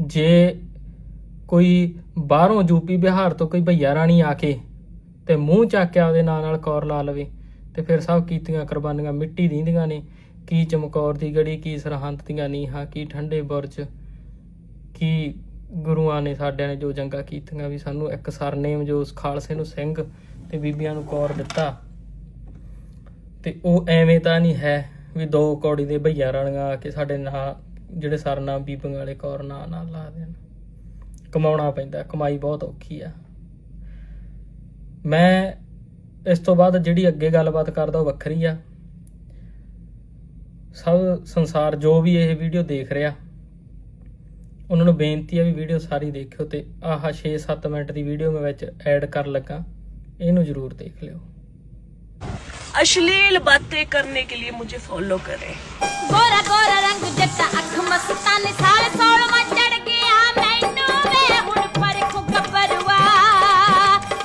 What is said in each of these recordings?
ਜੇ ਕੋਈ ਬਾਹਰੋਂ ਯੂਪੀ ਬਿਹਾਰ ਤੋਂ ਕੋਈ ਭਈਆ ਰਾਣੀ ਆ ਕੇ ਤੇ ਮੂੰਹ ਚੱਕ ਉਹਦੇ ਆਪਦੇ ਨਾਂ ਨਾਲ ਕੌਰ ਲਾ ਲਵੇ ਤੇ ਫਿਰ ਸਭ ਕੀਤੀਆਂ ਕੁਰਬਾਨੀਆਂ ਮਿੱਟੀ ਦੀਆਂ ਨੇ, ਕੀ ਚਮਕੌਰ ਦੀ ਗੜੀ, ਕੀ ਸਰਹੰਦ ਦੀਆਂ ਨੀਹਾਂ, ਕੀ ਠੰਡੇ ਬੁਰਜ, ਕੀ ਗੁਰੂਆਂ ਨੇ ਸਾਡਿਆਂ ਨੇ ਜੋ ਜੰਗਾਂ ਕੀਤੀਆਂ ਵੀ ਸਾਨੂੰ ਇੱਕ ਸਰਨੇਮ ਜੋ ਉਸ ਖਾਲਸੇ ਨੂੰ ਸਿੰਘ ਤੇ ਬੀਬੀਆਂ ਨੂੰ ਕੌਰ ਦਿੱਤਾ। ਤੇ ਉਹ ਐਵੇਂ ਤਾਂ ਨਹੀਂ ਹੈ ਵੀ ਦੋ ਕੌੜੀ ਦੇ ਭਈਆ ਰਾਣੀਆਂ ਆ ਕੇ ਸਾਡੇ ਨਾਂ ਜਿਹੜੇ ਸਰਨਾਮ ਬੀਬੀਆਂ ਵਾਲੇ ਕੌਰ ਨਾਂ ਨਾਲ ਲਾ ਦੇਣ ਕਮਾਉਣਾ ਪੈਂਦਾ ਕਮਾਈ ਬਹੁਤ ਔਖੀ ਆ ਮੈਂ ਇਸ ਤੋਂ ਬਾਅਦ ਜਿਹੜੀ ਅੱਗੇ ਗੱਲਬਾਤ ਕਰਦਾ ਉਹ ਵੱਖਰੀ ਆ ਸਭ ਸੰਸਾਰ ਜੋ ਵੀ ਇਹ ਵੀਡੀਓ ਦੇਖ ਰਿਹਾ ਉਹਨਾਂ ਨੂੰ ਬੇਨਤੀ ਆ ਵੀ ਵੀਡੀਓ ਸਾਰੀ ਦੇਖਿਓ ਤੇ ਆਹ 6-7 ਮਿੰਟ ਦੀ ਵੀਡੀਓ ਮੈਂ ਵਿੱਚ ਐਡ ਕਰਨ ਲੱਗਾ ਇਹਨੂੰ ਜ਼ਰੂਰ ਦੇਖ ਲਿਓ अश्लील बातें करने के लिए मुझे फॉलो करें ਗੋਰਾ ਗੋਰਾ ਰੰਗ ਜੱਟਾ ਅੱਖ ਮਸਤਾਨੇ ਸਾਲ ਸੌਲ ਮਚੜ ਗਿਆ ਮੈਨੂੰ ਵੇ ਹੁਣ ਪਰਖੂ ਗੱਬਰਵਾ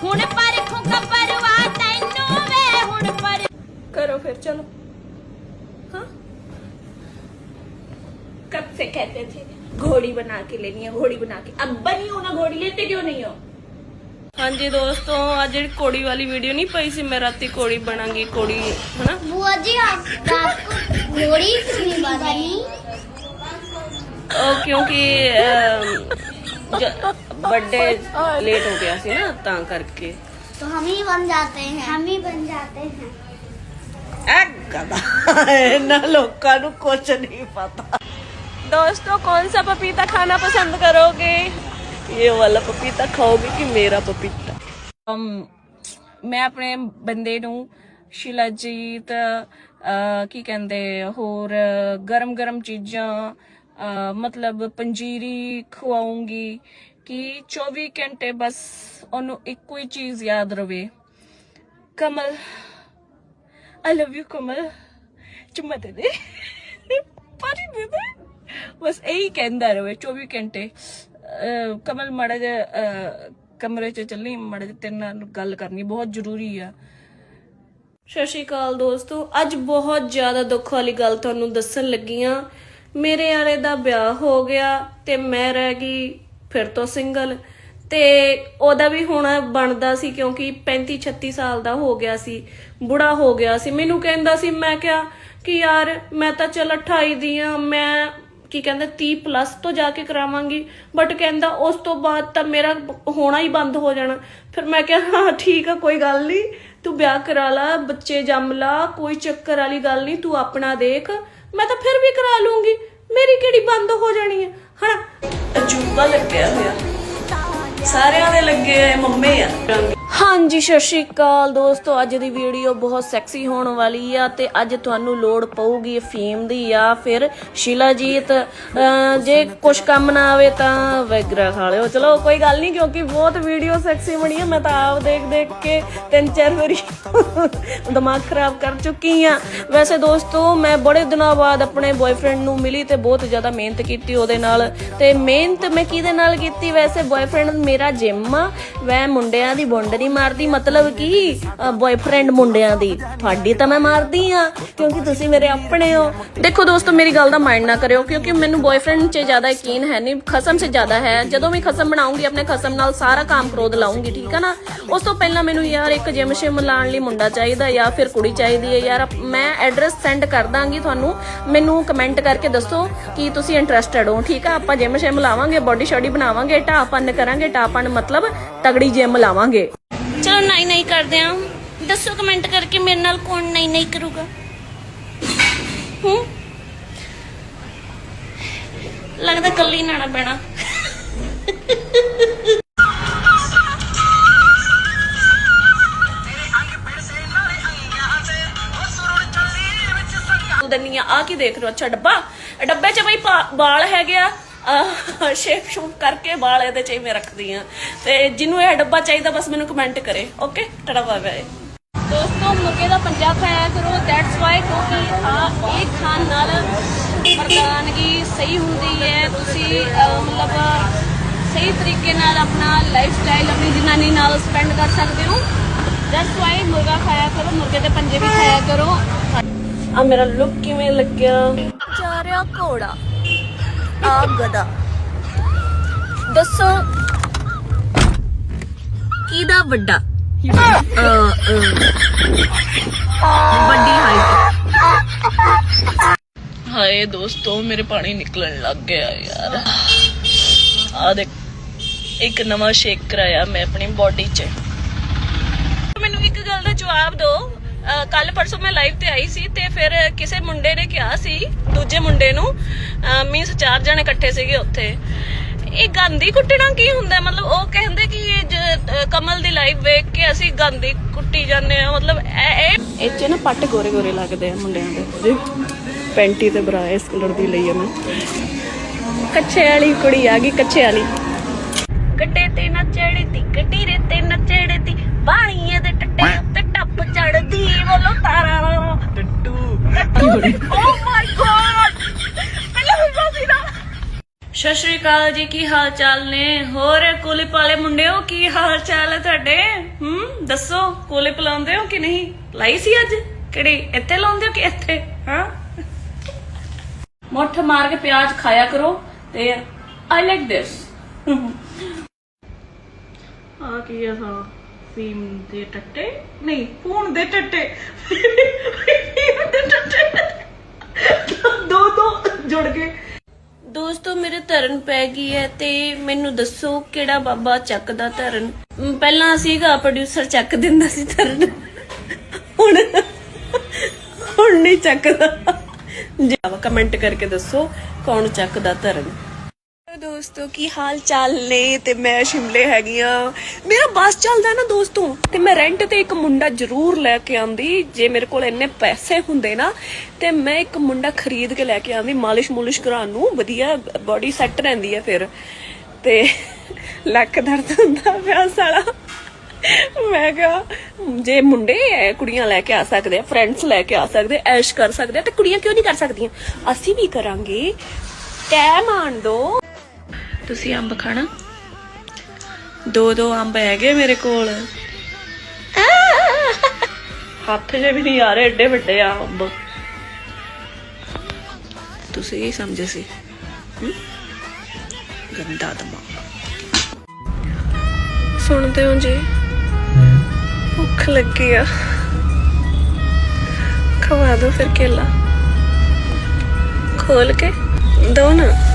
ਹੁਣ ਪਰਖੂ ਗੱਬਰਵਾ ਤੈਨੂੰ ਵੇ ਹੁਣ ਪਰ करो फिर चलो हाँ कब से कहते थे घोड़ी बना के लेनी है घोड़ी बना के अब बनी हो ना घोड़ी लेते क्यों नहीं हो ਹਾਂਜੀ ਦੋਸਤੋ ਅੱਜ ਜਿਹੜੀ ਕੋੜੀ ਵਾਲੀ ਵੀਡੀਓ ਨਹੀਂ ਪਈ ਸੀ ਮੈਂ ਰਾਤੀ ਕੋੜੀ ਬਣਾਂਗੀ ਕੋੜੀ ਹਨਾ बुआ जी आप रात को घोड़ी क्यों नहीं बनी ਉਹ ਕਿਉਂਕਿ ਬਰਥਡੇ ਲੇਟ ਹੋ ਗਿਆ ਸੀ ਨਾ ਤਾਂ ਕਰਕੇ तो हम ही बन जाते हैं हम ही बन जाते हैं ਐ ਗਦਾ ਇਹਨਾਂ ਲੋਕਾਂ ਨੂੰ ਕੁਝ ਨਹੀਂ ਪਤਾ दोस्तों कौन सा पपीता खाना पसंद करोगे ये वाला पपीता खाओगे कि मेरा पपीता um, ਮੈਂ ਆਪਣੇ ਬੰਦੇ ਨੂੰ ਸ਼ਿਲਾਜੀਤ ਅਹ, ਕੀ ਕਹਿੰਦੇ ਹੋਰ ਗਰਮ ਗਰਮ ਚੀਜ਼ਾਂ ਅਹ, ਮਤਲਬ ਪੰਜੀਰੀ ਖਵਾਉਂਗੀ ਕਿ 24 ਘੰਟੇ ਬਸ ਉਹਨੂੰ ਇੱਕੋ ਹੀ ਚੀਜ਼ ਯਾਦ ਰਵੇ। ਕਮਲ ਆਈ ਲਵ ਯੂ ਕਮਲ। ਚੁੰਮਾ ਦੇ ਦੇ। ਪਾਣੀ ਦੇ ਦੇ। ਬਸ ਇਹੀ ਕਹਿੰਦਾ ਰਵੇ 24 ਘੰਟੇ। ਕਮਲ ਮੜਾ ਜਿਹਾ ਕਮਰੇ 'ਚ ਚੱਲੀ, ਮੜਾ ਜਿਹਾ ਤੇਰੇ ਨਾਲ ਗੱਲ ਕਰਨੀ ਬਹੁਤ ਜ਼ਰੂਰੀ ਆ। ਸਤਿ ਸ਼੍ਰੀ ਅਕਾਲ ਦੋਸਤੋ। ਅੱਜ ਬਹੁਤ ਜ਼ਿਆਦਾ ਦੁੱਖ ਵਾਲੀ ਗੱਲ ਤੁਹਾਨੂੰ ਦੱਸਣ ਲੱਗੀ ਆ। ਮੇਰੇ ਆਲੇ ਦਾ ਵਿਆਹ ਹੋ ਗਿਆ ਤੇ ਮੈਂ ਰਹਿ ਗਈ ਫਿਰ ਤੋਂ ਸਿੰਗਲ। ਤੇ ਉਹਦਾ ਵੀ ਹੁਣ ਬਣਦਾ ਸੀ ਕਿਉਂਕਿ 35 36 ਸਾਲ ਦਾ ਹੋ ਗਿਆ ਸੀ, ਬੁੜਾ ਹੋ ਗਿਆ ਸੀ। ਮੈਨੂੰ ਕਹਿੰਦਾ ਸੀ, ਮੈਂ ਕਿਹਾ ਕਿ ਯਾਰ ਮੈਂ ਤਾਂ ਚੱਲ 28 ਦੀ ਆ, ਮੈਂ ਕੀ ਕਹਿੰਦਾ 30 ਪਲੱਸ ਤੋਂ ਜਾ ਕੇ ਕਰਾਵਾਂਗੀ। ਬਟ ਕਹਿੰਦਾ ਉਸ ਤੋਂ ਬਾਅਦ ਤਾਂ ਮੇਰਾ ਹੋਣਾ ਹੀ ਬੰਦ ਹੋ ਜਾਣਾ। ਫਿਰ ਮੈਂ ਕਿਹਾ, ਹਾਂ, ਠੀਕ ਆ, ਕੋਈ ਗੱਲ ਨਹੀਂ। ਤੂੰ ਵਿਆਹ ਕਰਾ ਲਾ, ਬੱਚੇ ਜੰਮ ਲਾ, ਕੋਈ ਚੱਕਰ ਵਾਲੀ ਗੱਲ ਨਹੀਂ, ਤੂੰ ਆਪਣਾ ਦੇਖ। ਮੈਂ ਤਾਂ ਫਿਰ ਵੀ ਕਰਾ ਲੂੰਗੀ। ਮੇਰੀ ਕਿਹੜੀ ਬੰਦ ਹੋ ਜਾਣੀ ਹੈ? ਹਨਾ? ਅਜੂਬਾ ਲੱਗਿਆ ਹੋਇਆ। ਸਾਰਿਆਂ ਦੇ ਲੱਗੇ ਹੋਏ ਮੰਮੇ ਆ। ਹਾਂਜੀ, ਸਤਿ ਸ਼੍ਰੀ ਅਕਾਲ ਦੋਸਤੋ, ਅੱਜ ਦੀ ਵੀਡੀਓ ਬਹੁਤ ਸੈਕਸੀ ਹੋਣ ਵਾਲੀ ਆ ਤੇ ਅੱਜ ਤੁਹਾਨੂੰ ਲੋੜ ਪਊਗੀ ਫੀਮ ਦੀ ਆ। ਫਿਰ ਸ਼ਿਲਾਜੀਤ ਜੇ ਕੁਝ ਕੰਮ ਨਾ ਆਵੇ ਤਾਂ ਵੈਗਰਾ ਖਾ ਲਿਓ। ਚਲੋ, ਕੋਈ ਗੱਲ ਨਹੀਂ, ਕਿਉਂਕਿ ਬਹੁਤ ਵੀਡੀਓ ਸੈਕਸੀ ਬਣੀ ਆ। ਮੈਂ ਤਾਂ ਆਪ ਦੇਖ ਦੇਖ ਕੇ ਤਿੰਨ ਚਾਰ ਵਾਰੀ ਦਿਮਾਗ ਖਰਾਬ ਕਰ ਚੁੱਕੀ ਆ। ਵੈਸੇ ਦੋਸਤੋ, ਮੈਂ ਬੜੇ ਦਿਨਾਂ ਬਾਅਦ ਆਪਣੇ ਬॉयਫ੍ਰੈਂਡ ਨੂੰ ਮਿਲੀ ਤੇ ਬਹੁਤ ਜ਼ਿਆਦਾ ਮਿਹਨਤ ਕੀਤੀ ਉਹਦੇ ਨਾਲ। ਤੇ ਮਿਹਨਤ ਮੈਂ ਕਿਹਦੇ ਨਾਲ ਕੀਤੀ? ਵੈਸੇ ਬॉयਫ੍ਰੈਂਡ ਮੇਰਾ ਜਿਮ ਆ ਵੈ ਮੁੰਡਿਆਂ ਦੀ ਬੁੰਡ ਦੀ ਨਹੀਂ ਮਾਰਦੀ, ਮਤਲਬ ਕਿ ਬॉयਫ੍ਰੈਂਡ ਮੁੰਡਿਆਂ ਦੀ। ਤੁਹਾਡੀ ਤਾਂ ਮੈਂ ਮਾਰਦੀ ਆ, ਕਿਉਂਕਿ ਤੁਸੀਂ ਮੇਰੇ ਆਪਣੇ ਹੋ। ਦੇਖੋ ਦੋਸਤੋ, ਮੇਰੀ ਗੱਲ ਦਾ ਮਾਈਂਡ ਨਾ ਕਰਿਓ, ਕਿਉਂਕਿ ਮੈਨੂੰ ਬॉयਫ੍ਰੈਂਡ 'ਚ ਜ਼ਿਆਦਾ ਯਕੀਨ ਹੈ ਨਹੀਂ, ਖਸਮ 'ਚ ਜ਼ਿਆਦਾ ਹੈ। ਜਦੋਂ ਵੀ ਖਸਮ ਬਣਾਉਂਗੀ, ਆਪਣੇ ਖਸਮ ਨਾਲ ਸਾਰਾ ਕੰਮ ਕ੍ਰੋਧ ਲਾਉਂਗੀ, ਠੀਕ ਹੈ ਨਾ? ਉਸ ਤੋਂ ਪਹਿਲਾਂ ਮੈਨੂੰ ਯਾਰ ਇੱਕ ਜਿਮ ਸ਼ਿਮ ਲਾਉਣ ਲਈ ਮੁੰਡਾ ਚਾਹੀਦਾ, ਜਾਂ ਫਿਰ ਕੁੜੀ ਚਾਹੀਦੀ ਹੈ। ਯਾਰ, ਮੈਂ ਐਡਰੈਸ ਸੈਂਡ ਕਰ ਦਾਂਗੀ ਤੁਹਾਨੂੰ। ਮੈਨੂੰ ਕਮੈਂਟ ਕਰਕੇ ਦੱਸੋ ਕਿ ਤੁਸੀਂ ਇੰਟਰਸਟਿਡ ਹੋ, ਠੀਕ ਆ? ਆਪਾਂ ਜਿਮ ਸ਼ਿਮ ਲਾਵਾਂਗੇ ਬੋਡੀ ਸ਼ੋਡੀ ਬਣਾਵਾਂਗੇ ਢਾਪਨ ਕਰਾਂਗੇ ਢਾਪਨ ਮਤਲਬ ਤਗੜੀ ਜਿਮ ਲਾਵਾਂਗੇ। ਚਲੋ ਨਹੀਂ ਨਹੀਂ ਕਰਦੇ ਆ। ਦੱਸੋ ਕਮੈਂਟ ਕਰਕੇ ਮੇਰੇ ਨਾਲ ਕੌਣ ਨਹੀਂ ਨਹੀਂ ਕਰੂਗਾ। ਹੂੰ? ਲੱਗਦਾ ਕੱਲੀ ਨਾਣਾ ਪੈਣਾ ਦੰਨੀਆਂ ਆ ਕੀ ਦੇਖ ਰਹੇ ਹੋ? ਅੱਛਾ ਡੱਬਾ। ਡੱਬੇ 'ਚ ਬਈ ਵਾਲ ਹੈਗੇ ਆ। ਸ਼ੇਪ ਸ਼ੂਪ ਕਰਕੇ ਵਾਲ ਇਹਦੇ 'ਚ ਹੀ ਮੈਂ ਰੱਖਦੀ ਆ ਤੇ ਜਿਹਨੂੰ ਇਹ ਡੱਬਾ ਚਾਹੀਦਾ ਬਸ ਮੈਨੂੰ ਕਮੈਂਟ ਕਰੇ। ਓਕੇ ਟੜਾ ਬਾਏ ਬਾਏ ਦੋਸਤੋ ਮੁਰਗੇ ਦਾ ਪੰਜਾ ਖਾਇਆ ਕਰੋ। ਦੈਟਸ ਵਾਈ ਕਿਉਂਕਿ ਆ ਇਹ ਖਾਣ ਨਾਲ ਮਰਦਾਨਗੀ ਸਹੀ ਹੁੰਦੀ ਹੈ। ਤੁਸੀਂ ਮਤਲਬ ਸਹੀ ਤਰੀਕੇ ਨਾਲ ਆਪਣਾ ਲਾਈਫ ਸਟਾਈਲ ਆਪਣੀ ਜਨਾਨੀ ਨਾਲ ਸਪੈਂਡ ਕਰ ਸਕਦੇ ਹੋ। ਦੈਟਸ ਵਾਈ ਮੁਰਗਾ ਖਾਇਆ ਕਰੋ। ਮੁਰਗੇ ਦੇ ਪੰਜੇ ਵੀ ਖਾਇਆ ਕਰੋ। ਆ ਮੇਰਾ ਲੁੱਕ ਕਿਵੇਂ ਲੱਗਿਆ? ਚਾਰਿਆ ਘੋੜਾ। ਆ ਗਦਾ ਦੱਸੋ, ਕਿਹਦਾ ਵੱਡਾ? ਵੱਡੀ ਹਾਈਟ ਹਾਏ ਦੋਸਤੋ, ਮੇਰੇ ਪਾਣੀ ਨਿਕਲਣ ਲੱਗ ਗਿਆ ਯਾਰ। ਆ ਦੇਖ, ਇੱਕ ਨਵਾਂ ਸ਼ੇਕ ਕਰਾਇਆ ਮੈਂ ਆਪਣੀ ਬਾਡੀ 'ਚ। ਮੈਨੂੰ ਇੱਕ ਗੱਲ ਦਾ ਜਵਾਬ ਦਿਓ ਕੱਲ ਪਰਸੋਂ ਮੈਂ ਲਾਈਵ ਤੇ ਆਈ ਸੀ ਤੇ ਫਿਰ ਕਿਸੇ ਮੁੰਡੇ ਨੇ ਕਿਹਾ ਸੀ ਦੂਜੇ ਮੁੰਡੇ ਨੂੰ ਮੀਨਸ ਚਾਰ ਜਣੇ ਇਕੱਠੇ ਸੀਗੇ ਉੱਥੇ। ਇਹ ਗਾਂਧੀ ਕੁੱਟਣਾ ਕੀ ਹੁੰਦਾ? ਮਤਲਬ ਉਹ ਕਹਿੰਦੇ ਕਿ ਇਹ ਕਮਲ ਦੀ ਲਾਈਵ ਵੇਖ ਕੇ ਅਸੀਂ ਗਾਂਧੀ ਕੁੱਟੀ ਜਾਂਦੇ ਆ ਮਤਲਬ ਇਹ ਇਹ ਇਹ 'ਚ ਨਾ ਪੱਟ ਗੋਰੇ ਗੋਰੇ ਲੱਗਦੇ ਆ ਮੁੰਡਿਆਂ ਦੇ। ਜੀ। ਪੈਂਟੀ ਤੇ ਬਰਾ ਇਸ ਕਲਰ ਦੀ ਲਈ ਆ ਮੈਂ। ਕੱਚੇ ਵਾਲੀ ਕੁੜੀ ਆ ਗਈ ਕੱਚੇ ਵਾਲੀ। ਗੱਡੇ ਤੇ ਨਾ ਚੜਦੀ ਗੱਡੀ ਰੇ ਤੇ ਨਾ ਬੋਲੋ ਤਾਰਾ। ਟੱਟੂ ਟੱਟੂ ਓ ਮਾਈ ਗॉड ਪਹਿਲਾਂ ਹੁੰਦਾ ਸੀ ਨਾ। ਸਤਿ ਸ਼੍ਰੀ ਅਕਾਲ ਜੀ ਕੀ ਹਾਲ ਚਾਲ ਨੇ? ਹੋਰ ਕੋਲਿਪ ਵਾਲੇ ਮੁੰਡਿਓ ਕੀ ਹਾਲ ਚਾਲ ਹੈ ਤੁਹਾਡੇ? ਹੂੰ ਦੱਸੋ ਕੋਲਿਪ ਲਾਉਂਦੇ ਹੋ ਕਿ ਨਹੀਂ? ਲਾਈ ਸੀ ਅੱਜ? ਕਿਹੜੀ? ਇੱਥੇ ਲਾਉਂਦੇ ਹੋ ਕਿ ਇੱਥੇ? ਹਾਂ? ਮੁੱਠ ਮਾਰ ਕੇ ਪਿਆਜ਼ ਖਾਇਆ ਕਰੋ ਤੇ ਆਈ ਲਾਈਕ ਦਿਸ ਆ ਕੀ ਆ ਸਾ ਫੀਮ ਦੇ ਟੱਟੇ? ਨਹੀਂ ਫੋਨ ਦੇ ਟੱਟੇ। ਫੀਮ ਦੇ ਟੱਟੇ। ਦੋ ਦੋ, ਜੁੜ ਗਏ। ਦੋਸਤੋ, ਮੇਰੇ ਧਰਨ ਪੈ ਗਈ ਹੈ ਤੇ ਮੈਨੂੰ ਦੱਸੋ ਕਿਹੜਾ ਬਾਬਾ ਚੱਕਦਾ ਧਰਨ? ਪਹਿਲਾਂ ਸੀਗਾ ਪ੍ਰੋਡਿਊਸਰ ਚੱਕ ਦਿੰਦਾ ਸੀ ਧਰਨ। ਹੁਣ ਹੁਣ ਨਹੀਂ ਚੱਕਦਾ। ਜੀ ਕਮੈਂਟ ਕਰਕੇ ਦੱਸੋ ਕੌਣ ਚੱਕਦਾ ਧਰਨ? ਦੋਸਤੋ, ਕੀ ਹਾਲ ਚਾਲ ਨੇ? ਤੇ ਮੈਂ ਸ਼ਿਮਲੇ ਹੈਗੀ ਆ ਮੇਰਾ ਬੱਸ ਚੱਲਦਾ ਨਾ ਦੋਸਤੋ, ਤੇ ਮੈਂ ਰੈਂਟ ਤੇ ਇੱਕ ਮੁੰਡਾ ਜ਼ਰੂਰ ਲੈ ਕੇ ਆਂਦੀ ਜੇ ਮੇਰੇ ਕੋਲ ਇੰਨੇ ਪੈਸੇ ਹੁੰਦੇ ਨਾ, ਤੇ ਮੈਂ ਇੱਕ ਮੁੰਡਾ ਖਰੀਦ ਕੇ ਲੈ ਕੇ ਆਂਦੀ ਮਾਲਿਸ਼ ਮੁਲਿਸ਼ ਕਰਾਉਣ ਨੂੰ। ਵਧੀਆ ਬਾਡੀ ਸੈੱਟ ਰਹਿੰਦੀ ਹੈ ਫਿਰ। ਤੇ ਲੱਕ ਦਰਦ ਹੁੰਦਾ ਪਿਆ ਸਾਲਾ। ਮੈਂ ਕਿਹਾ, ਜੇ ਮੁੰਡੇ ਕੁੜੀਆਂ ਲੈ ਕੇ ਆ ਸਕਦੇ ਆ ਫਰੈਂਡਸ ਲੈ ਕੇ ਆ ਸਕਦੇ ਐਸ਼ ਕਰ ਸਕਦੇ ਆ, ਤੇ ਕੁੜੀਆਂ ਕਿਉਂ ਨਹੀਂ ਕਰ ਸਕਦੀਆਂ? ਅਸੀਂ ਵੀ ਕਰਾਂਗੇ। ਟੈਮ ਆਣ ਦੋ। ਤੁਸੀਂ ਅੰਬ ਖਾਣਾ? ਦੋ ਦੋ ਅੰਬ ਹੈਗੇ ਮੇਰੇ ਕੋਲ। ਹੱਥ ਜੇ ਵੀ ਨਹੀਂ ਆ ਰਹੇ ਏਡੇ ਵੱਡੇ ਆ ਅੰਬ। ਤੁਸੀਂ ਕੀ ਸਮਝੇ ਸੀ? ਗੰਦਾ ਦਿਮਾਗ। ਸੁਣਦੇ ਹੋ ਜੀ? ਭੁੱਖ ਲੱਗੀ ਆ। ਖਵਾ ਦੋ ਫਿਰ ਕੇਲਾ। ਖੋਲ ਕੇ, ਦੋ ਨਾ।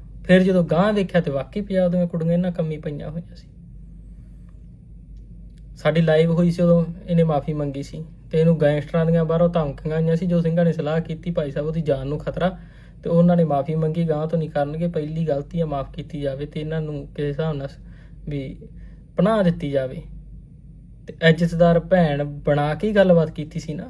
ਫਿਰ ਜਦੋਂ ਗਾਂ ਦੇਖਿਆ ਤੇ ਵਾਕਈ ਪੰਜਾਬ ਦੀਆਂ ਕੁੜੀਆਂ ਇਹਨਾਂ ਕੰਮੀ ਪਈਆਂ ਹੋਈਆਂ ਸੀ। ਸਾਡੀ ਲਾਈਵ ਹੋਈ ਸੀ ਉਦੋਂ, ਇਹਨੇ ਮਾਫੀ ਮੰਗੀ ਸੀ ਤੇ ਇਹਨੂੰ ਗੈਂਗਸਟਰਾਂ ਦੀਆਂ ਬਾਹਰੋਂ ਧਮਕੀਆਂ ਆਈਆਂ ਸੀ, ਜੋ ਸਿੰਘਾਂ ਨੇ ਸਲਾਹ ਕੀਤੀ ਭਾਈ ਸਾਹਿਬ ਉਹਦੀ ਜਾਨ ਨੂੰ ਖਤਰਾ ਤੇ ਉਹਨਾਂ ਨੇ ਮਾਫੀ ਮੰਗੀ ਗਾਂ ਤੋਂ ਨਹੀਂ ਕਰਨਗੇ, ਪਹਿਲੀ ਗਲਤੀ ਆ ਮਾਫ ਕੀਤੀ ਜਾਵੇ ਤੇ ਇਹਨਾਂ ਨੂੰ ਕਿਸੇ ਹਿਸਾਬ ਨਾਲ ਵੀ ਪਨਾਹ ਦਿੱਤੀ ਜਾਵੇ। ਤੇ ਇੱਜ਼ਤਦਾਰ ਭੈਣ ਬਣਾ ਕੇ ਗੱਲਬਾਤ ਕੀਤੀ ਸੀ ਨਾ।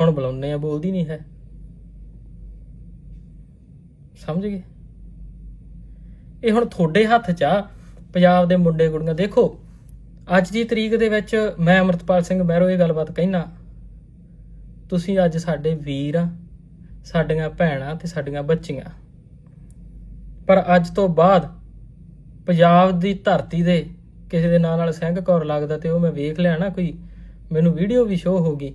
ਹੁਣ ਬੁਲਾਉਂਦੇ ਆ, ਬੋਲਦੀ ਨਹੀਂ ਹੈ। ਸਮਝ ਗਏ? ਇਹ ਹੁਣ ਤੁਹਾਡੇ ਹੱਥ 'ਚ ਆ, ਪੰਜਾਬ ਦੇ ਮੁੰਡੇ ਕੁੜੀਆਂ। ਦੇਖੋ, ਅੱਜ ਦੀ ਤਰੀਕ ਦੇ ਵਿੱਚ ਮੈਂ ਅਮਰਤਪਾਲ ਸਿੰਘ ਮਹਿਰੋ ਇਹ ਗੱਲਬਾਤ ਕਹਿਣਾ ਤੁਸੀਂ ਅੱਜ ਸਾਡੇ ਵੀਰ ਆ, ਸਾਡੀਆਂ ਭੈਣਾਂ ਤੇ ਸਾਡੀਆਂ ਬੱਚੀਆਂ। ਪਰ ਅੱਜ ਤੋਂ ਬਾਅਦ ਪੰਜਾਬ ਦੀ ਧਰਤੀ ਦੇ ਕਿਸੇ ਦੇ ਨਾਂ ਨਾਲ ਸਿੰਘ ਕੌਰ ਲੱਗਦਾ ਤੇ ਉਹ ਮੈਂ ਵੇਖ ਲਿਆ ਨਾ ਕੋਈ, ਮੈਨੂੰ ਵੀਡੀਓ ਵੀ ਸ਼ੋ ਹੋ ਗਈ।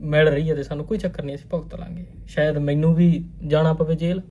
ਮਿਲ ਰਹੀ ਹੈ ਤੇ ਸਾਨੂੰ ਕੋਈ ਚੱਕਰ ਨਹੀਂ, ਅਸੀਂ ਭੁਗਤ ਲਾਂਗੇ। ਸ਼ਾਇਦ ਮੈਨੂੰ ਵੀ ਜਾਣਾ ਪਵੇ ਜੇਲ੍ਹ।